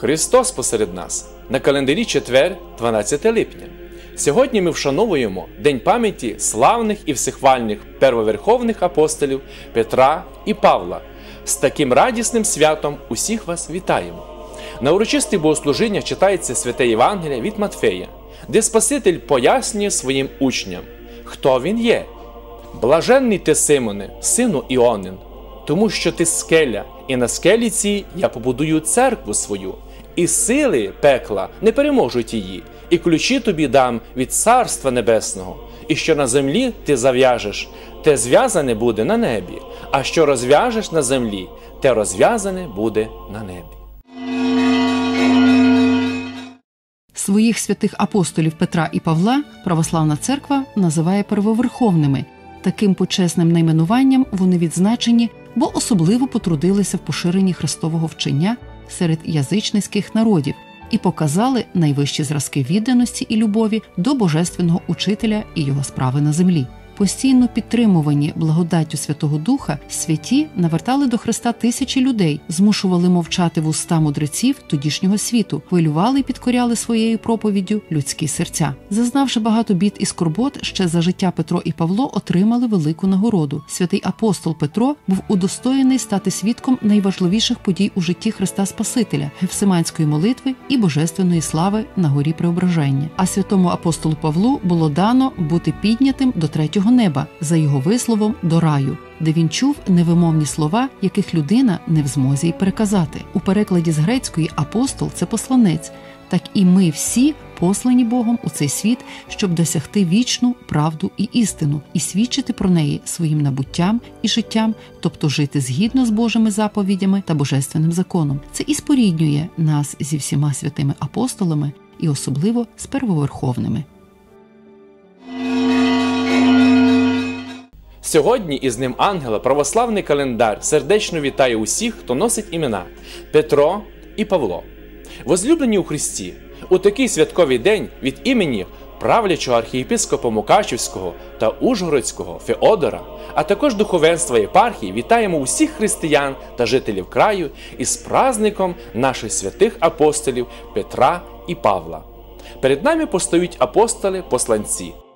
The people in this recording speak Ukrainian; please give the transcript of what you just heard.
Христос посеред нас на календарі четвер, 12 липня. Сьогодні ми вшановуємо День пам'яті славних і всехвальних первоверховних апостолів Петра і Павла. З таким радісним святом усіх вас вітаємо. На урочисте богослужіння читається святе Євангеліє від Матфея, де Спаситель пояснює своїм учням, хто він є. Блаженний ти, Симоне, сину Іонин, тому що ти скеля, і на скелі цій я побудую церкву свою, і сили пекла не переможуть її, і ключі тобі дам від Царства Небесного, і що на землі ти зав'яжеш, те зв'язане буде на небі, а що розв'яжеш на землі, те розв'язане буде на небі. Своїх святих апостолів Петра і Павла православна церква називає первоверховними. Таким почесним найменуванням вони відзначені, бо особливо потрудилися в поширенні христового вчення серед язичницьких народів і показали найвищі зразки відданості і любові до божественного учителя і його справи на землі. Постійно підтримувані благодаттю Святого Духа, святі навертали до Христа тисячі людей, змушували мовчати вуста мудреців тодішнього світу, хвилювали і підкоряли своєю проповіддю людські серця. Зазнавши багато бід і скорбот, ще за життя Петро і Павло отримали велику нагороду. Святий апостол Петро був удостоєний стати свідком найважливіших подій у житті Христа Спасителя, гефсиманської молитви і божественної слави на горі Преображення. А святому апостолу Павлу було дано бути піднятим до третього неба за його висловом до раю, де він чув невимовні слова, яких людина не в змозі й переказати. У перекладі з грецької апостол це посланець, так і ми всі послані Богом у цей світ, щоб досягти вічну правду і істину, і свідчити про неї своїм набуттям і життям, тобто жити згідно з Божими заповідями та божественним законом. Це і споріднює нас зі всіма святими апостолами, і особливо з первоверховними. Сьогодні із ним ангела православний календар сердечно вітає усіх, хто носить імена Петро і Павло. Возлюблені у Христі, у такий святковий день від імені правлячого архієпископа Мукачівського та Ужгородського Феодора, а також духовенства єпархії вітаємо усіх християн та жителів краю із праздником наших святих апостолів Петра і Павла. Перед нами постають апостоли-посланці.